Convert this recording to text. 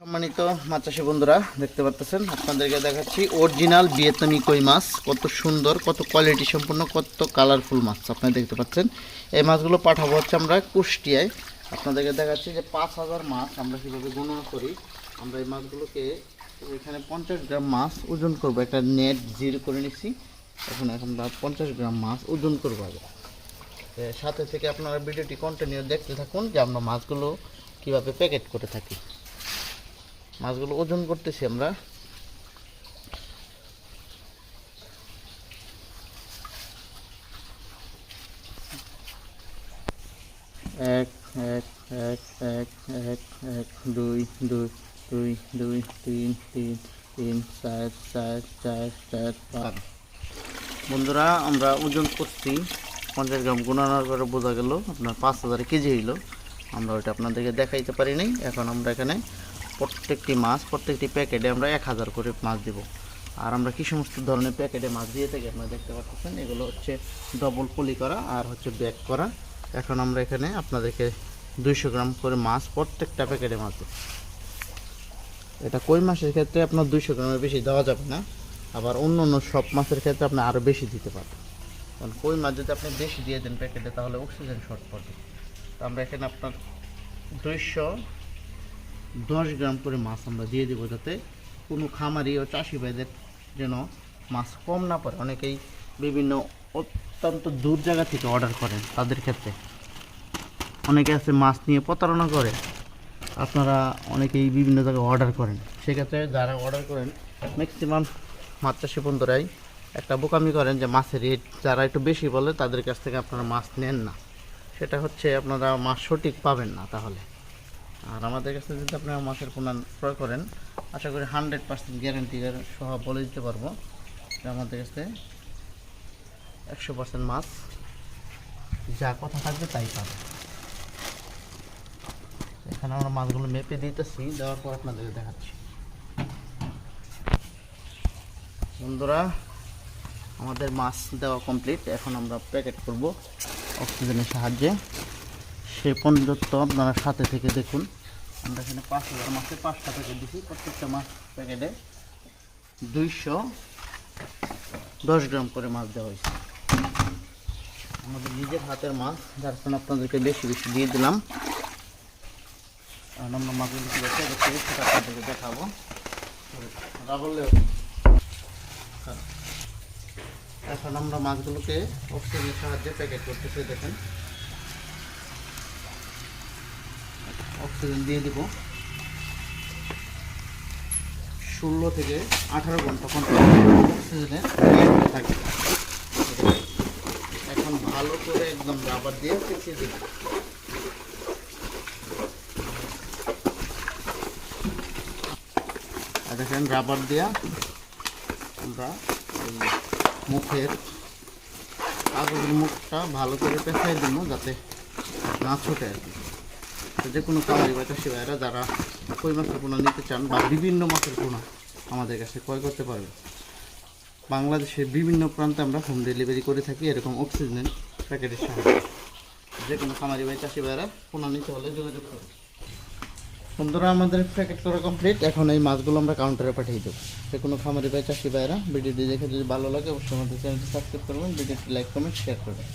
সম্মানিত মাছ চাষি বন্ধুরা, দেখতে পাচ্ছেন আপনাদেরকে দেখাচ্ছি অরিজিনাল ভিয়েতনামি কই মাছ। কত সুন্দর, কত কোয়ালিটি সম্পূর্ণ কত কালারফুল মাছ। আপনারা দেখতে পাচ্ছেন? এই মাছগুলো পাঠাবো হচ্ছে আমরা কুষ্টিয়ায়। আপনাদেরকে দেখাচ্ছি যে পাঁচ হাজার মাছ আমরা কীভাবে গণনা করি। আমরা এই মাছগুলোকে এখানে পঞ্চাশ গ্রাম মাছ ওজন করব। একটা নেট জিরো করে নিচ্ছি এখন এখন আমরা পঞ্চাশ গ্রাম মাছ ওজন করব আগে। সাথে থেকে আপনারা ভিডিওটি কন্টিনিউ দেখতে থাকুন যে আমরা মাছগুলো কীভাবে প্যাকেট করে থাকি। মাছগুলো ওজন করতেছি আমরা। এক এক এক এক এক এক, দুই দুই দুই দুই, তিন তিন তিন, চার চার চার চার, পাঁচ। বন্ধুরা, আমরা ওজন করছি। পঞ্চাশ গ্রাম গুণানোর পরে বোঝা গেল, আপনার পাঁচ হাজার কেজি হইল। আমরা ওইটা আপনাদেরকে দেখাইতে পারি নাই। এখন আমরা এখানে প্রত্যেকটি মাছ, প্রত্যেকটি প্যাকেটে আমরা এক হাজার করে মাছ দিব। আর আমরা কি সমস্ত ধরনের প্যাকেটে মাছ দিয়ে থাকি আপনারা দেখতে পাচ্ছেন? এগুলো হচ্ছে ডবল পলি করা আর হচ্ছে ব্যাক করা। এখন আমরা এখানে আপনাদেরকে দুইশো গ্রাম করে মাছ, প্রত্যেকটা প্যাকেটে মাছ দেব। এটা কই মাছের ক্ষেত্রে আপনার দুইশো গ্রামের বেশি দেওয়া যাবে না। আবার অন্য অন্য সব মাছের ক্ষেত্রে আপনি আরও বেশি দিতে পারবেন। কারণ কই মাছ যদি আপনি বেশি দিয়ে দেন প্যাকেটে, তাহলে অক্সিজেন শর্ট পড়বে তো আমরা এখানে আপনার দুইশো দশ গ্রাম করে মাছ আমরা দিয়ে দেবো যাতে কোনো খামারি ও চাষি ভাইদের যেন মাছ কম না পড়ে অনেকেই বিভিন্ন অত্যন্ত দূর জায়গা থেকে অর্ডার করেন তাদের ক্ষেত্রে। অনেকে আছে মাছ নিয়ে প্রতারণা করে, আপনারা অনেকেই বিভিন্ন জায়গায় অর্ডার করেন। সেক্ষেত্রে যারা অর্ডার করেন ম্যাক্সিমাম মাছ চাষি বন্ধুরাই একটা বোকামি করেন যে মাছের রেট যারা একটু বেশি বলে তাদের কাছ থেকে আপনারা মাছ নেন না। সেটা হচ্ছে আপনারা মাছ সঠিক পাবেন না তাহলে। আর আমাদের কাছে যদি আপনারা মাছের পোনা ক্রয় করেন, আশা করি হান্ড্রেড পার্সেন্ট গ্যারান্টি সহ বলে দিতে পারব আমাদের কাছে একশো পার্সেন্ট মাছ যা কথা থাকবে তাই পাবে। এখানে আমরা মাছগুলো মেপে দিতেছি, দেওয়ার পর আপনাদেরকে দেখাচ্ছি। বন্ধুরা, আমাদের মাছ দেওয়া কমপ্লিট এখন আমরা প্যাকেট করব অক্সিজেনের সাহায্যে। সে পর্যন্ত আপনারা সাথে থেকে দেখুন। আমরা এখানে পাঁচ হাজার মাসে পাঁচটা প্যাকেট দিচ্ছি প্রত্যেকটা মাছ প্যাকেটে দুইশো দশ গ্রাম করে মাছ দেওয়া হয়েছে। আমাদের নিজের হাতের মাছ, যার কারণে আপনাদেরকে বেশি বেশি দিয়ে দিলাম। আর আমরা মাছগুলো আপনাদেরকে দেখাবো। হ্যাঁ। এখন আমরা মাছগুলোকে অক্সিজেনের সাহায্যে প্যাকেট করতেছি, দেখেন। অক্সিজেন দিয়ে দিব। ষোলো থেকে আঠারো ঘণ্টা অক্সিজেনের থাকে এখন ভালো করে একদম রাবার দিয়ে পেঁচিয়ে দিব। দেখেন রাবার দেওয়া আমরা মুখের কাগজের মুখটা ভালো করে পেঁচাই দিব যাতে না ছোটে আর কি। যে কোনো খামারি বা চাষি ভাইরা যারা কই মাছের পোনা নিতে চান বা বিভিন্ন মাছের পোনা আমাদের কাছে ক্রয় করতে পারবে বাংলাদেশের বিভিন্ন প্রান্তে আমরা হোম ডেলিভারি করে থাকি, এরকম অক্সিজেন প্যাকেটের সাহায্যে। যে কোনো খামারি ভাই চাষি ভাইরা পোনা নিতে হলে যোগাযোগ করবে বন্ধুরা, আমাদের প্যাকেট করা কমপ্লিট এখন এই মাছগুলো আমরা কাউন্টারে পাঠিয়ে দেবো। যে কোনো খামারি ভাই চাষি ভাইরা ভিডিওটি দেখে যদি ভালো লাগে, অবশ্যই আমাদের চ্যানেলটি সাবস্ক্রাইব করবেন, ভিডিওটি লাইক কমেন্ট শেয়ার করবেন।